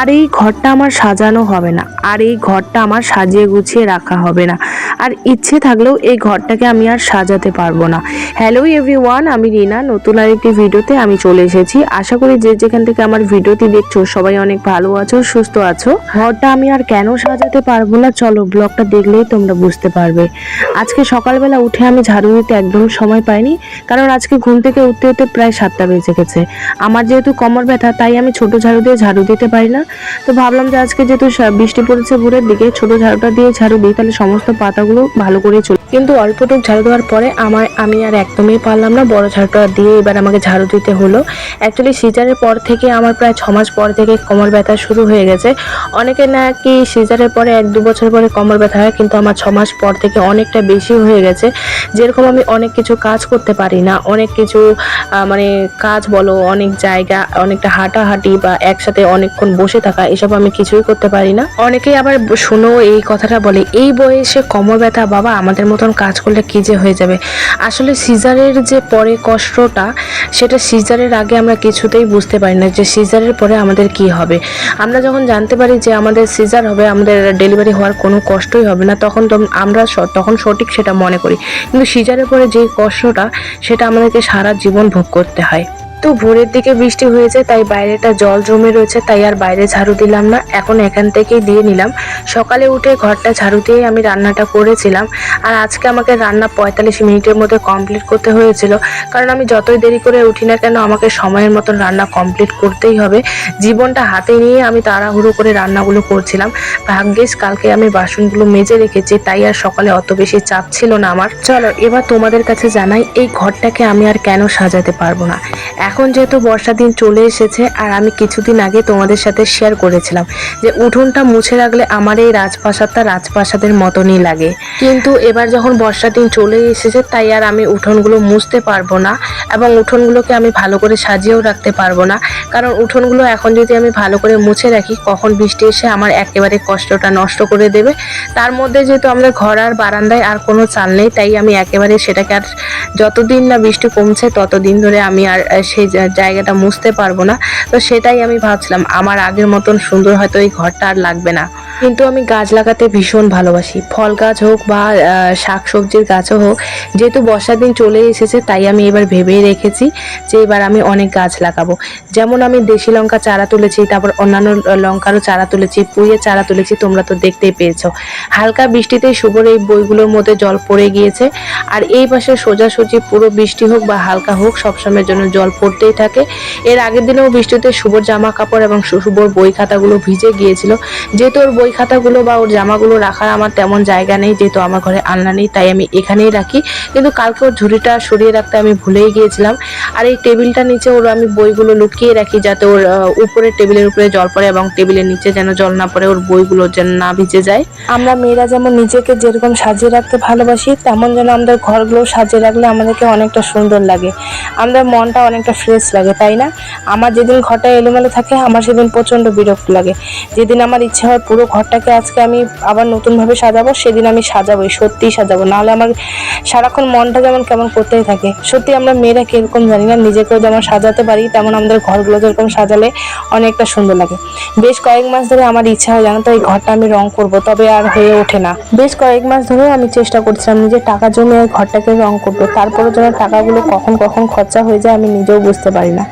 আর এই ঘরটা আমার সাজানো হবে না। আর এই ঘরটা আমার সাজিয়ে গুছিয়ে রাখা হবে না। আর ইচ্ছে থাকলেও এই ঘরটাকে আমি আর সাজাতে পারব না। হ্যালো এভরিওয়ান আমি রিনা। নতুন আরেকটি ভিডিওতে আমি চলে এসেছি। আশা করি যে যেখান থেকে আমার ভিডিওটি দেখছ, সবাই অনেক ভালো আছো, সুস্থ আছো। ঘরটা আমি আর কেন সাজাতে পারব না? চলো ব্লগটা দেখলেই তোমরা বুঝতে পারবে। আজকে সকালবেলা উঠে আমি ঝাড়ু দিতে একদম সময় পাইনি, কারণ আজকে ঘুম থেকে উঠতে উঠতে প্রায় সাতটা বেজে গেছে। আমার যেহেতু কোমর ব্যথা, তাই আমি ছোট ঝাড়ু দিয়ে ঝাড়ু দিতে পারি না। তো ভাবলাম যে আজকে যেহেতু বৃষ্টি পড়েছে ভোরের দিকে, ছোট ঝাড়ুটা দিয়ে ঝাড়ু দিই, তাহলে সমস্ত পাতাগুলো ভালো করে চলে কিন্তু অল্পটুক ঝাড়ু দেওয়ার পরে আমার, আমি আর একদমই পারলাম না, বড় ঝাড়ুটা দিয়ে এবার আমাকে ঝাড়ু দিতে হলো। অ্যাকচুয়ালি সিজারের পর থেকে আমার প্রায় ছ মাস পর থেকে কোমর ব্যথা শুরু হয়ে গেছে। অনেকে নাকি সিজারের পরে এক দু বছর পরে কোমর ব্যথা হয়, কিন্তু আমার ছ মাস পর থেকে অনেকটা বেশি হয়ে গেছে। যেরকম আমি অনেক কিছু কাজ করতে পারি না, অনেক কিছু মানে কাজ বলো, অনেক জায়গা, অনেকটা হাঁটাহাঁটি বা একসাথে অনেকক্ষণ বসে থাকা, এসব আমি কিছুই করতে পারি না। অনেকেই আবার শোনো, এই কথাটা বলে, এই বয়সে কোমর ব্যথা, বাবা, আমাদের মতন কাজ করলে কি যে হয়ে যাবে? আসলে সিজারের যে পরে কষ্টটা, সেটা সিজারের আগে আমরা কিছুতেই বুঝতে পারি না যে সিজারের পরে আমাদের কি হবে। আমরা যখন জানতে পারি যে আমাদের সিজার হবে, আমাদের ডেলিভারি হওয়ার কোনো কষ্টই হবে না, তখন আমরা তখন সঠিক সেটা মনে করি। কিন্তু সিজারের পরে যে কষ্টটা, সেটা আমাদেরকে সারা জীবন ভোগ করতে হয়। তো ভোরের দিকে বৃষ্টি হয়েছে তাই বাইরেটা জল জমে রয়েছে, তাই আর বাইরে ঝাড়ু দিলাম না। এখন এখান থেকেই দিয়ে নিলাম। সকালে উঠে ঘরটা ঝাড়ু দিয়েই আমি রান্নাটা করেছিলাম। আর আজকে আমাকে রান্না পঁয়তাল্লিশ মিনিটের মধ্যে কমপ্লিট করতে হয়েছিল। কারণ আমি যতই দেরি করে উঠি না কেন, আমাকে সময়ের মতন রান্না কমপ্লিট করতেই হবে। জীবনটা হাতে নিয়ে আমি তাড়াহুড়ো করে রান্নাগুলো করছিলাম। ভাগ্যিস কালকে আমি বাসনগুলো মেজে রেখেছি, তাই আর সকালে অত বেশি চাপ ছিল না আমার। চলো, এবার তোমাদের কাছে জানাই, এই ঘরটাকে আমি আর কেন সাজাতে পারব না? এখন যেহেতু বর্ষা দিন চলে এসেছে, আর আমি কিছুদিন আগে তোমাদের সাথে শেয়ার করেছিলাম যে উঠোনটা মুছে রাখলে আমার এই রাজপ্রাসাদটা রাজপ্রাসাদের মতনই লাগে। কিন্তু এবার যখন বর্ষা দিন চলে এসেছে, তাই আর আমি উঠোনগুলো মুছতে পারব না এবং উঠোনগুলোকে আমি ভালো করে সাজিয়েও রাখতে পারব না। কারণ উঠোনগুলো এখন যদি আমি ভালো করে মুছে রাখি, কখন বৃষ্টি এসে আমার একেবারে কষ্টটা নষ্ট করে দেবে। তার মধ্যে যেহেতু আমাদের ঘর আর বারান্দায় আর কোনো চাল নেই, তাই আমি একেবারে সেটাকে আর যতদিন না বৃষ্টি কমছে, ততদিন ধরে আমি আর সেই জায়গাটা মুছতে পারব না। তো সেটাই আমি ভাবছিলাম, আমার আগের মতন সুন্দর হয়তো এই ঘরটা আর লাগবে না। কিন্তু আমি গাছ লাগাতে ভীষণ ভালোবাসি। ফল গাছ হোক বা শাক সবজির গাছও হোক, যেহেতু বর্ষার দিন চলে এসেছে, তাই আমি এবার ভেবেই রেখেছি যে এবার আমি অনেক গাছ লাগাবো। যেমন আমি দেশি লঙ্কা চারা তুলেছি, তারপর অন্যান্য লঙ্কারও চারা তুলেছি, পুঁইয়ের চারা তুলেছি, তোমরা তো দেখতেই পেয়েছ। হালকা বৃষ্টিতে শুভর এই বইগুলোর মধ্যে জল পড়ে গিয়েছে। আর এই পাশে সোজাসুজি পুরো বৃষ্টি হোক বা হালকা হোক, সবসময়ের জন্য জল পড়তেই থাকে। এর আগের দিনেও বৃষ্টিতে শুভর জামা কাপড় এবং শুভর বই খাতাগুলো ভিজে গিয়েছিল। যেহেতু ওর বই খাতাগুলো বা ওর জামাগুলো রাখার আমার তেমন জায়গা নেই, যেহেতু আমার ঘরে আলনা নেই, তাই আমি এখানেই রাখি। কিন্তু কালকে ওর ঝুড়িটা সরিয়ে রাখতে আমি ভুলেই গিয়েছিলাম। আর এই টেবিলটা নিচে ওর আমি বইগুলো লুকিয়ে রাখি, যাতে ওর উপরে টেবিলের উপরে জল পড়ে এবং টেবিলের নিচে যেন জল না পড়ে, ওর বইগুলো যেন না ভিজে যায়। আমরা মেয়েরা যেমন নিজেকে যেরকম সাজিয়ে রাখতে ভালোবাসি, তেমন যেন আমাদের ঘরগুলো সাজিয়ে রাখলে আমাদেরকে অনেকটা সুন্দর লাগে। আমাদের মনটা অনেকটা ফ্রেশ লাগে, তাই না? আমার যেদিন ঘরটা এলোমেলো থাকে, আমার সেদিন প্রচণ্ড বিরক্ত লাগে। যেদিন আমার ইচ্ছা হয় পুরো ঘরটাকে আজকে আমি আবার নতুনভাবে সাজাবো, সেদিন আমি সাজাবোই, সত্যিই সাজাবো। নাহলে আমার সারাক্ষণ মনটা যেমন কেমন করতেই থাকে। সত্যি আমরা মেয়েরা কীরকম জানি না, নিজেকেও যেমন সাজাতে পারি, তেমন আমাদের ঘরগুলো যেরকম সাজালে অনেকটা সুন্দর লাগে। বেশ কয়েক মাস ধরে আমার ইচ্ছা হয় জানো তো, এই ঘরটা আমি রং করব, তবে আর হয়ে ওঠে না। বেশ কয়েক মাস ধরেও আমি চেষ্টা করছিলাম নিজের টাকা জমিয়ে ঘরটাকে রং করব তারপরে যেন টাকাগুলো কখন কখন খরচা হয়ে যায় আমি নিজেও বুঝতে পারি না।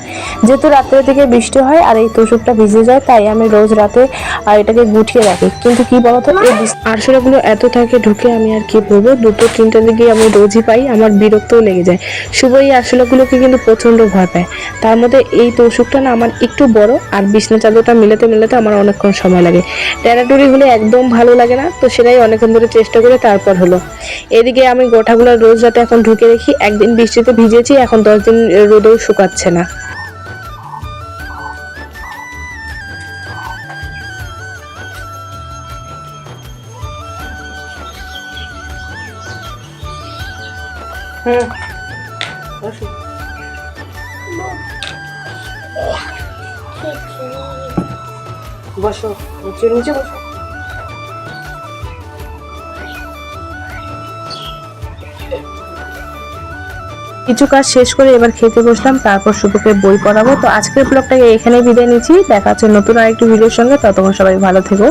যেহেতু রাত্রের দিকে বৃষ্টি হয় আর এই তোষকটা ভিজে যায়, তাই আমি রোজ রাতে আর এটাকে গুটিয়ে রাখি। কিন্তু কি বলতো, এই আরশোলাগুলো এত থাকে ঢুকে আমি আর কি বলব? দুটো তিনটার দিকে আমি রোজই পাই, আমার বিরক্তও লেগে যায়। শুভ এই আরশোলাগুলোকে কিন্তু প্রচণ্ড ভয় পায়। তার মধ্যে এই তোষকটা না আমার একটু বড় আর বিছনা চাদরটা মিলাতে মিলাতে আমার অনেকক্ষণ সময় লাগে। টেরাটুরি হলে একদম ভালো লাগে না, তো সেটাই অনেকক্ষণ ধরে চেষ্টা করে তারপর হলো। এদিকে আমি গোঠাগুলো রোজ রাতে এখন ঢুকে রেখি একদিন বৃষ্টিতে ভিজেছি, এখন দশ দিন রোদেও শুকাচ্ছে না। হুম বসো, নিচে নিচে বসো। কিছু কাজ শেষ করে এবার খেতে বসলাম, তারপর শুভকে বই পড়াবো। তো আজকের ব্লগটাকে এখানেই বিদায় নিচ্ছি। দেখা হচ্ছে নতুন আরেকটি ভিডিওর সঙ্গে। ততক্ষণ সবাই ভালো থেকো।